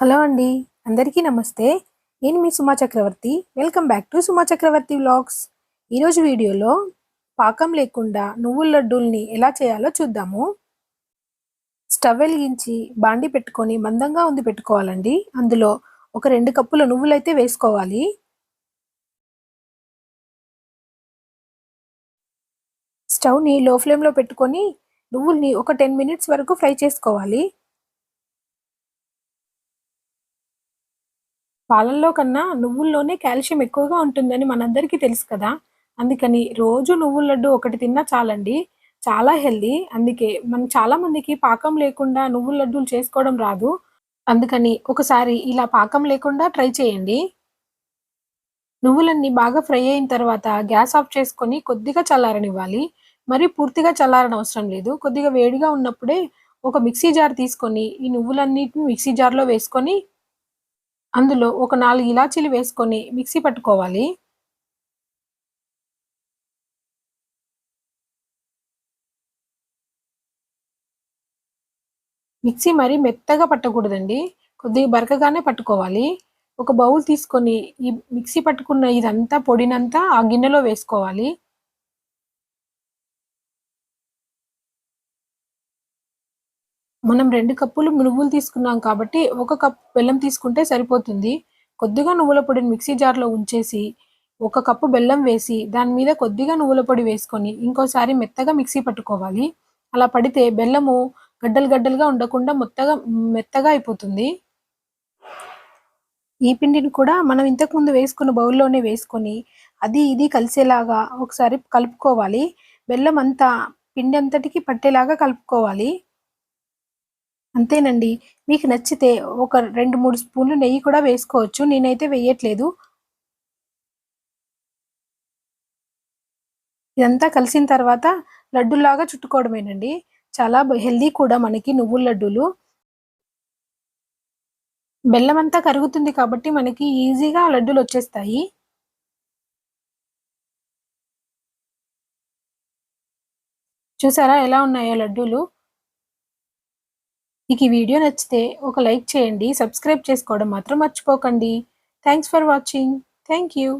Hello అండి అందరికీ నమస్తే. నేను మీ Suma Chakravarthi. Welcome back to Suma Chakravarthi vlogs. ఈరోజు వీడియోలో పాకం లేకుండా నువ్వుల లడ్డూల్ని ఎలా చేయాలో చూద్దాము. స్టవ్ వెలిగించి బాండి పెట్టుకొని మందంగా ఉంది పెట్టుకోవాలండి. అందులో ఒక రెండు కప్పుల నువ్వులైతే వేసుకోవాలి. స్టవ్ని లో ఫ్లేమ్లో పెట్టుకొని నువ్వుల్ని ఒక టెన్ మినిట్స్ వరకు ఫ్రై చేసుకోవాలి. పాలల్లో కన్నా నువ్వుల్లోనే కాల్షియం ఎక్కువగా ఉంటుందని మనందరికీ తెలుసు కదా. అందుకని రోజు నువ్వుల లడ్డు ఒకటి తిన్నా చాలండి. చాలా హెల్దీ. అందుకే మనం చాలా మందికి పాకం లేకుండా నువ్వుల లడ్డూలు చేసుకోవడం రాదు. అందుకని ఒకసారి ఇలా పాకం లేకుండా ట్రై చేయండి. నువ్వులన్నీ బాగా ఫ్రై అయిన తర్వాత గ్యాస్ ఆఫ్ చేసుకొని కొద్దిగా చల్లారనివ్వాలి. మరి పూర్తిగా చల్లారని అవసరం లేదు. కొద్దిగా వేడిగా ఉన్నప్పుడే ఒక మిక్సీ జార్ తీసుకొని ఈ నువ్వులన్నిటిని మిక్సీ జార్లో వేసుకొని అందులో ఒక నాలుగు ఇలాచీలు వేసుకొని మిక్సీ పట్టుకోవాలి. మిక్సీ మరి మెత్తగా పట్టకూడదండి. కొద్దిగా బరకగానే పట్టుకోవాలి. ఒక బౌల్ తీసుకొని ఈ మిక్సీ పట్టుకున్న ఇదంతా పొడినంతా ఆ గిన్నెలో వేసుకోవాలి. మనం రెండు కప్పులు నువ్వులు తీసుకున్నాం కాబట్టి ఒక కప్ బెల్లం తీసుకుంటే సరిపోతుంది. కొద్దిగా నువ్వుల పొడిని మిక్సీ జార్లో ఉంచేసి ఒక కప్పు బెల్లం వేసి దాని మీద కొద్దిగా నువ్వుల పొడి వేసుకొని ఇంకోసారి మెత్తగా మిక్సీ పట్టుకోవాలి. అలా పడితే బెల్లము గడ్డలు గడ్డలుగా ఉండకుండా మొత్తగా మెత్తగా అయిపోతుంది. ఈ పిండిని కూడా మనం ఇంతకుముందు వేసుకున్న బౌల్లోనే వేసుకొని అది ఇది కలిసేలాగా ఒకసారి కలుపుకోవాలి. బెల్లం అంతా పిండి అంతటికి పట్టేలాగా కలుపుకోవాలి. అంతేనండి. మీకు నచ్చితే ఒక రెండు మూడు స్పూన్లు నెయ్యి కూడా వేసుకోవచ్చు. నేనైతే వేయట్లేదు. ఇదంతా కలిసిన తర్వాత లడ్డూలాగా చుట్టుకోవడమేనండి. చాలా హెల్దీ కూడా మనకి నువ్వుల లడ్డూలు. బెల్లం అంతా కరుగుతుంది కాబట్టి మనకి ఈజీగా లడ్డూలు వచ్చేస్తాయి. చూసారా ఎలా ఉన్నాయో లడ్డూలు? మీకు ఈ వీడియో నచ్చితే ఒక లైక్ చేయండి సబ్స్క్రైబ్ చేసుకోవడం మాత్రం మర్చిపోకండి. Thanks for watching thank you